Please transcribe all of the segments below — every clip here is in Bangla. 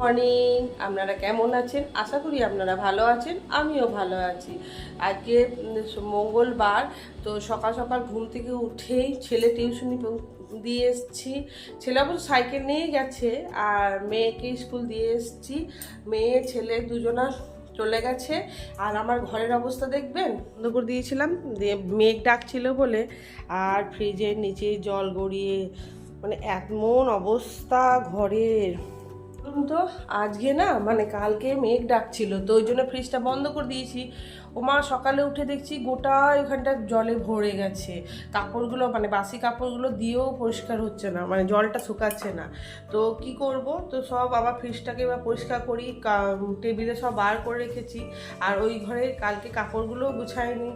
মর্নিং আপনারা কেমন আছেন? আশা করি আপনারা ভালো আছেন, আমিও ভালো আছি। আজকে মঙ্গলবার, তো সকাল সকাল ঘুম থেকে উঠেই ছেলে টিউশনি দিয়ে এসেছি। ছেলে অবশ্য সাইকেল নিয়ে গেছে, আর মেয়েকে স্কুল দিয়ে এসেছি। মেয়ে, ছেলে দুজনা চলে গেছে। আর আমার ঘরের অবস্থা দেখবেন? করে দিয়েছিলাম, দিয়ে মেঘ ডাকছিল বলে, আর ফ্রিজের নিচে জল গড়িয়ে মানে এমন অবস্থা ঘরের। তো। আজকে না মানে কালকে মেঘ ডাকছিল, তো ওই জন্য ফ্রিজটা বন্ধ করে দিয়েছি। ও মা, সকালে উঠে দেখছি গোটা ওখানটা জলে ভরে গেছে। কাপড়গুলো মানে বাসি কাপড়গুলো দিয়েও পরিষ্কার হচ্ছে না মানে জলটা শুকাচ্ছে না। তো কি করব? তো সব আবার ফ্রিজটাকে এবার পরিষ্কার করি টেবিলে সব বার করে রেখেছি। আর ওই ঘরে কালকে কাপড়গুলোও গুছাইনি।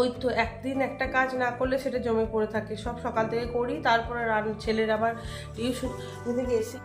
ওই তো একদিন একটা কাজ না করলে সেটা জমে পড়ে থাকে। সব সকাল থেকে করি, তারপরে রান, ছেলের আবার টিউশন থেকে এসে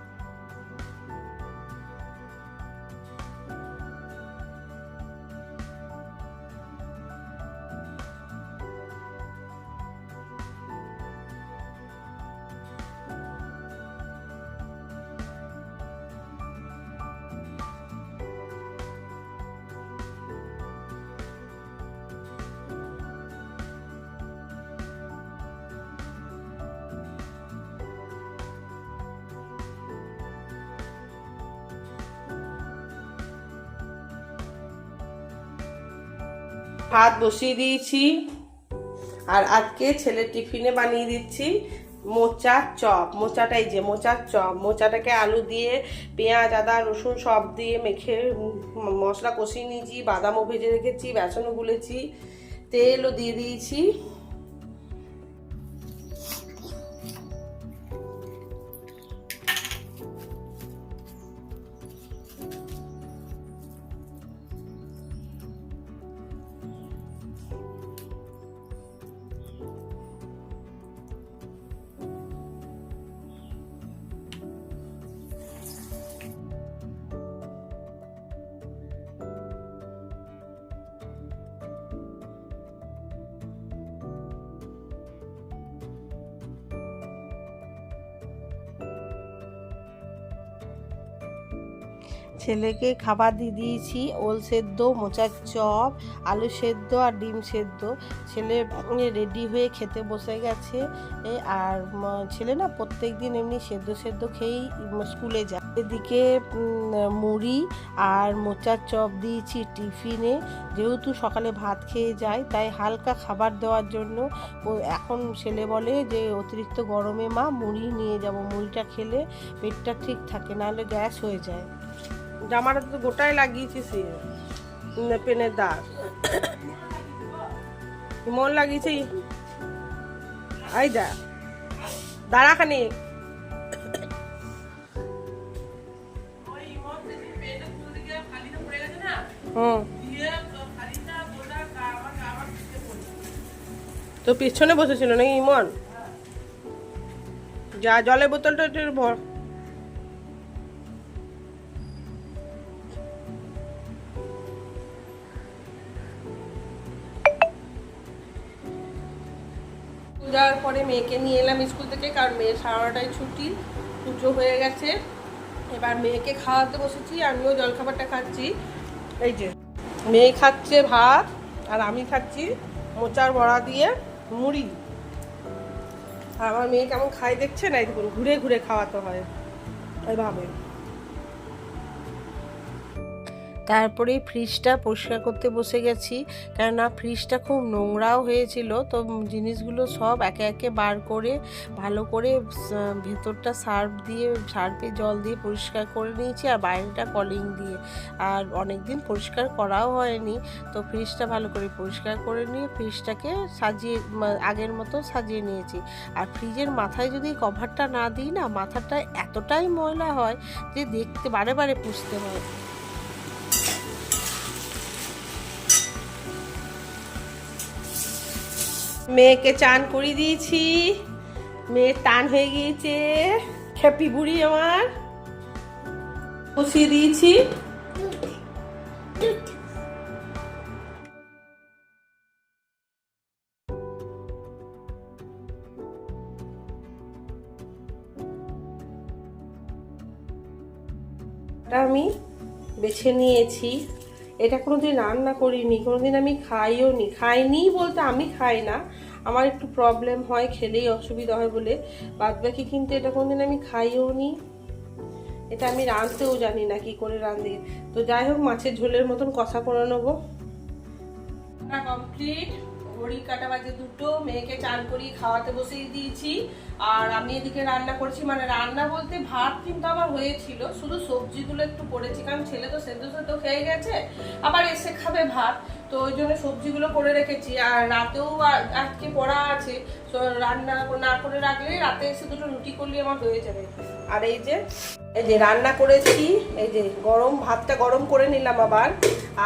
ভাত বসিয়ে দিয়েছি। আর আজকে ছেলে টিফিনে বানিয়ে দিচ্ছি মোচার চপ। মোচাটাই যে, মোচার চপ। মোচাটাকে আলু দিয়ে, পেঁয়াজ, আদা, রসুন সব দিয়ে মেখে মশলা কষিয়ে নিয়েছি, বাদামও ভেজে রেখেছি, বেসনও গুলেছি, তেলও দিয়ে দিয়েছি। ছেলেকে খাবার দিয়ে দিয়েছি, ওল সেদ্ধ, মোচার চপ, আলু সেদ্ধ আর ডিম সেদ্ধ। ছেলে রেডি হয়ে খেতে বসে গেছে। আর ছেলে না প্রত্যেক দিন এমনি সেদ্ধ সেদ্ধ খেয়েই স্কুলে যায়। এদিকে মুড়ি আর মোচার চপ দিয়েছি টিফিনে। যেহেতু সকালে ভাত খেয়ে যায়, তাই হালকা খাবার দেওয়ার জন্য এখন ছেলে বলে যে, অতিরিক্ত গরমে মা মুড়ি নিয়ে যাব। মুড়িটা খেলে পেটটা ঠিক থাকে, নাহলে গ্যাস হয়ে যায়। জামাটা তো গোটায় সে পেনের দাগ। মন লাগিয়েছি আই দা, দাঁড়া খানি হুম। তো পিছনে বসেছিল নাকি ইমন? যা, জলের বোতলটা একটু ভর। পরে মেয়েকে নিয়ে এলাম স্কুল থেকে কারণ মেয়ের সারাটাই ছুটি পুজো হয়ে গেছে। এবার মেয়েকে খাওয়াতে বসেছি আমিও জলখাবারটা খাচ্ছি। এই যে। মেয়ে খাচ্ছে ভাত আর আমি খাচ্ছি মোচার বড়া দিয়ে মুড়ি। আর আমার মেয়ে কেমন খাই দেখছে না? এই দেখুন ঘুরে ঘুরে খাওয়াতে হয়। এইভাবে তারপরে ফ্রিজটা পরিষ্কার করতে বসে গেছি। কেননা ফ্রিজটা খুব নোংরাও হয়েছিল, তো জিনিসগুলো সব একে একে বার করে ভালো করে ভেতরটা সার্ফ দিয়ে, সার্ফে জল দিয়ে পরিষ্কার করে নিয়েছি আর বাইরেটা কলিং দিয়ে। আর অনেক দিন পরিষ্কার করাও হয়নি, তো ফ্রিজটা ভালো করে পরিষ্কার করে নিয়ে ফ্রিজটাকে সাজিয়ে আগের মতো সাজিয়ে নিয়েছি। আর ফ্রিজের মাথায় যদি কভারটা না দিই না মাথাটা এতটাই ময়লা হয় যে দেখতে বারে বারে পুষতে হয়। মেয়েকে চান করে দিয়েছি। মেয়ের টান হয়ে গিয়েছে। হ্যাপি বুড়ি আমার। বসিয়ে দিয়েছি। আমি বেছে নিয়েছি। এটা কোনো দিন রান্না করিনি কোনো দিন আমি খাইও নি খাইনি বলতে আমি খাই না, আমার একটু প্রবলেম হয়, খেলেই অসুবিধা হয় বলে। বাদ বাকি কিন্তু এটা কোনো দিন আমি খাইও নি এটা আমি রাঁধতেও জানি না কি করে রাঁধি। তো যাই হোক, মাছের ঝোলের মতন কষা করে নেব। কমপ্লিট ঘড়ি কাটা বাজে দুটো, মেয়েকে চান করি খাওয়াতে বসিয়ে দিয়েছি। আর আমি এদিকে রান্না করেছি। মানে রান্না বলতে ভাত কিন্তু আমার হয়েছিল। শুধু সবজিগুলো একটু করেছি, কারণ ছেলে তো সেদ্ধ সেদ্ধ খেয়ে গেছে। আবার এসে খাবে ভাত। তো ওই জন্য সবজিগুলো করে রেখেছি। আর রাতেও আজকে পড়া আছে। তো রান্না না করে রাখলে রাতে এসে দুটো রুটি করলে আমার হয়ে যাবে। আর এই যে এই যে রান্না করেছি, এই যে গরম, ভাতটা গরম করে নিলাম আবার।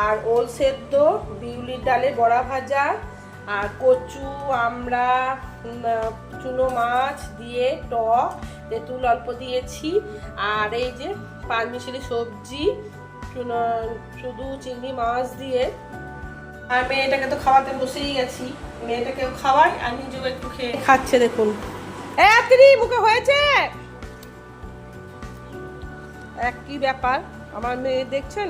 আর ওল সেদ্ধ, বিউলির ডালে বড়া ভাজা আর কচু, আমরা চুনো মাছ দিয়ে, টক, তেঁতুল অল্প দিয়েছি। আর এই যে পাঁচমিশালি সবজি, চুনো, শুধু চিংড়ি মাছ দিয়ে। আর মেয়েটাকে তো খাওয়াতে বসেই গেছি। মেয়েটাকেও খাওয়াই, আর নিজেও একটু খেয়ে খাচ্ছে দেখুন। মুখে হয়েছে? এক কি ব্যাপার। আমার মেয়ে দেখছেন?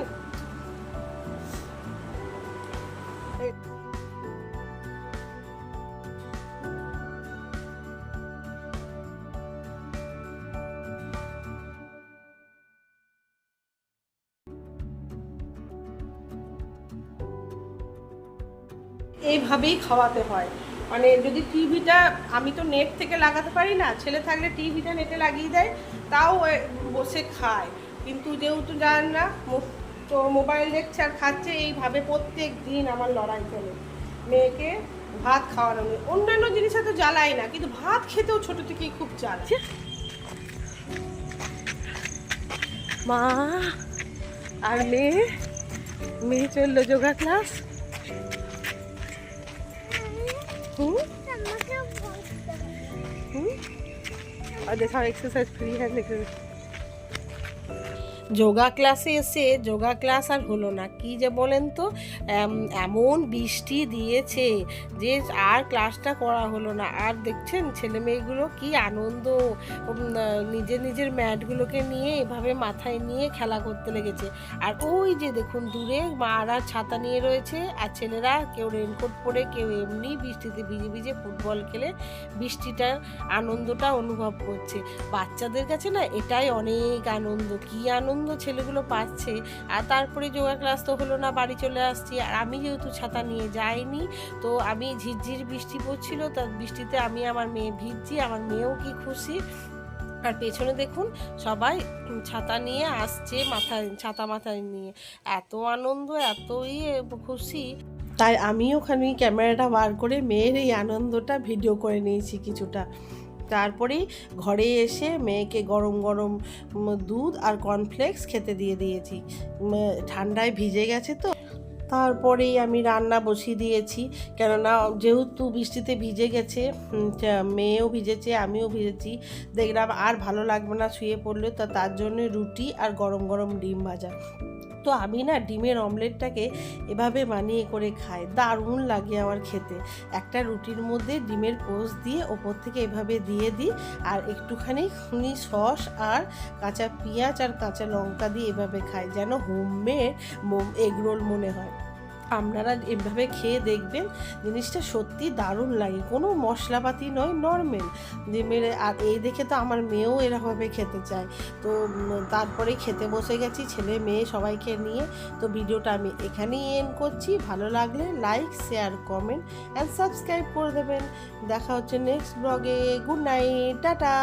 এইভাবেই খাওয়াতে হয়। মানে যদি টিভিটা আমি তো নেট থেকে লাগাতে পারি না, ছেলে থাকলে টিভিটা নেটে লাগিয়ে দেয়, তাও বসে খায়। কিন্তু যেহেতু জান না তো মোবাইল দেখছে আর খাচ্ছে, এইভাবে প্রত্যেক দিন আমার লড়াই চলে। মেয়েকে ভাত খাওয়ানো নিয়ে। অন্যান্য জিনিসে তো জ্বালাই না, কিন্তু ভাত খেতেও ছোট থেকেই খুব জ্বালা মা আর মেয়ে মেয়ে চলল যোগা ক্লাস। और देखा एक्सरसाइज फ्री है लेकिन যোগা ক্লাসে এসে, যোগা ক্লাস আর হলো না। কি যে বলেন তো এমন বৃষ্টি দিয়েছে যে আর ক্লাসটা করা হলো না। আর দেখছেন ছেলে মেয়েগুলো কি আনন্দ নিজের নিজের ম্যাটগুলোকে নিয়ে এভাবে মাথায় নিয়ে খেলা করতে লেগেছে। আর ওই যে দেখুন, দূরে মারা ছাতা নিয়ে রয়েছে আর ছেলেরা কেউ রেনকোট পরে, কেউ এমনি বৃষ্টিতে ভিজে ভিজে ফুটবল খেলে বৃষ্টিটার আনন্দটা অনুভব করছে। বাচ্চাদের কাছে না এটাই অনেক আনন্দ। কি আনন্দ ছেলেগুলো পাচ্ছে, আর তারপরে যোগা ক্লাস তো হলো না, বাড়ি চলে আসছি, আর আমি যেহেতু ছাতা নিয়ে যাইনি, তো আমি ঝিরঝির বৃষ্টি পড়ছিল তার বৃষ্টিতে আমি আমার মেয়ে ভিজছি, আমার মেয়েও কি খুশি। আর পেছনে দেখুন, সবাই ছাতা নিয়ে আসছে মাথায়, ছাতা মাথায় নিয়ে। এত আনন্দ, এত ইয়ে খুশি। তাই আমিও ওখানে ক্যামেরাটা বার করে মেয়ের এই আনন্দটা ভিডিও করে নিয়েছি কিছুটা। তারপরেই ঘরে এসে মেয়েকে গরম গরম দুধ আর কর্নফ্লেক্স খেতে দিয়ে দিয়েছি। ঠান্ডায় ভিজে গেছে তো। তারপরেই আমি রান্না বসিয়ে দিয়েছি। কেননা যেহেতু বৃষ্টিতে ভিজে গেছে মেয়েও ভিজেছে, আমিও ভিজেছি। দেখলাম আর ভালো লাগবে না, শুয়ে পড়লে, তো তার জন্য রুটি আর গরম গরম ডিম ভাজা। তো আমি না ডিমের অমলেটটাকে এভাবে বানিয়ে করে খাই। দারুণ লাগে আমার খেতে। একটা রুটির মধ্যে ডিমের কোষ দিয়ে ওপর থেকে এভাবে দিয়ে দিই আর একটুখানি খুনি সস আর কাঁচা পেঁয়াজ আর কাঁচা লঙ্কা দিয়ে এভাবে খাই, যেন হোমমেড এগরোল মনে হয়। আপনারা এভাবে খেয়ে দেখবেন জিনিসটা সত্যি দারুণ লাগে। কোনো মশলাপাতি নয় নর্মাল ডিমের আর এই দেখে তো আমার মেয়েও এরকমভাবে খেতে চায়। তো তারপরে খেতে বসে গেছি, ছেলে মেয়ে সবাইকে নিয়ে। তো ভিডিওটা আমি এখানেই এন্ড করছি। ভালো লাগলে like share comment and subscribe করে দেবেন। দেখা হচ্ছে নেক্সট ব্লগে গুড নাইট টাটা!